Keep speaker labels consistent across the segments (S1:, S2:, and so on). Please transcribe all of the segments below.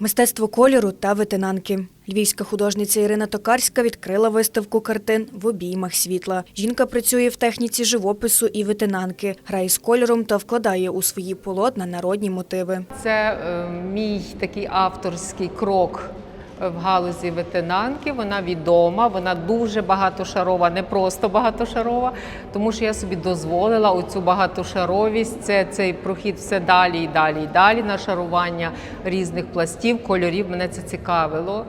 S1: Мистецтво кольору та ветенанки. Львівська художниця Ірина Токарська відкрила виставку картин в обіймах світла. Жінка працює в техніці живопису і ветенанки, грає з кольором та вкладає у свої полотна народні мотиви.
S2: Це е, мій такий авторський крок в галузі ветенанки. Вона відома, вона дуже багатошарова, не просто багатошарова, тому що я собі дозволила оцю багатошаровість. Це цей прохід все далі і далі і далі. Нашарування різних пластів, кольорів. Мене це цікавило.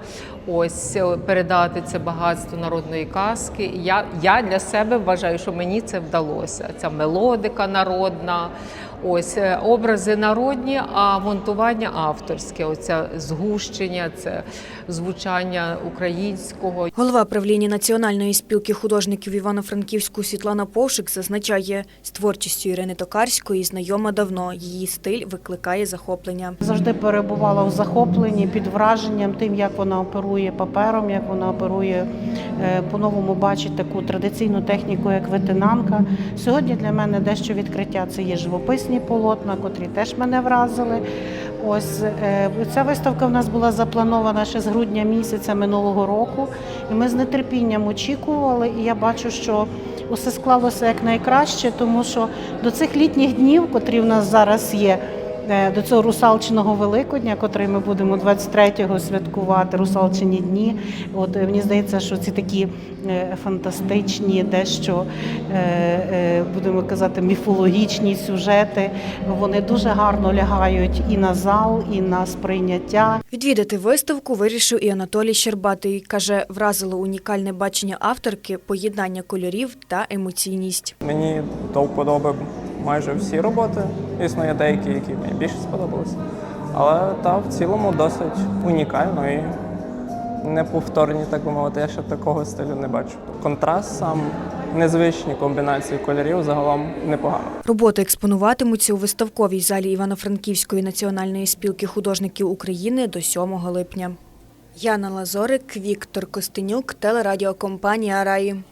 S2: Ось е, передати це багатство народної казки. Я, я для себе вважаю, що мені це вдалося. Ця мелодика народна. Ось е, образи народні, а монтування авторське. Оця згущення, це звучання українського.
S1: Голова правління Національної спілки художників Івано-Франківську Світлана Повшик зазначає, з творчістю Ірини Токарської знайома давно. Її стиль викликає захоплення.
S3: Завжди перебувала в захопленні під враженням тим, як вона оперує папером, як вона оперує по-новому бачить таку традиційну техніку, як ветенанка. Сьогодні для мене дещо відкриття це є живописні полотна, котрі теж мене вразили. Ось е, ця виставка в нас була запланована ще з грудня місяця минулого року, і ми з нетерпінням очікували. І я бачу, що усе склалося як найкраще, тому що до цих літніх днів, котрі в нас зараз є, е, до цього русалчиного великодня, котрий ми будемо 23-го святкувати, русалчині дні. От е, мені здається, що ці такі е, фантастичні, дещо е, е, будемо казати, міфологічні сюжети, вони дуже гарно лягають і на зал, і на сприйняття.
S1: Відвідати виставку вирішив і Анатолій Щербатий. Каже, вразило унікальне бачення авторки, поєднання кольорів та емоційність.
S4: Мені до вподоби майже всі роботи. Звісно, є деякі, які мені більше сподобалися. Але та в цілому досить унікально і неповторні, так би мовити. Я ще такого стилю не бачу. Контраст сам, незвичні комбінації кольорів загалом непогано.
S1: Роботи експонуватимуться у виставковій залі Івано-Франківської національної спілки художників України до 7 липня. Яна Лазорик, Віктор Костенюк, телерадіокомпанія Раї.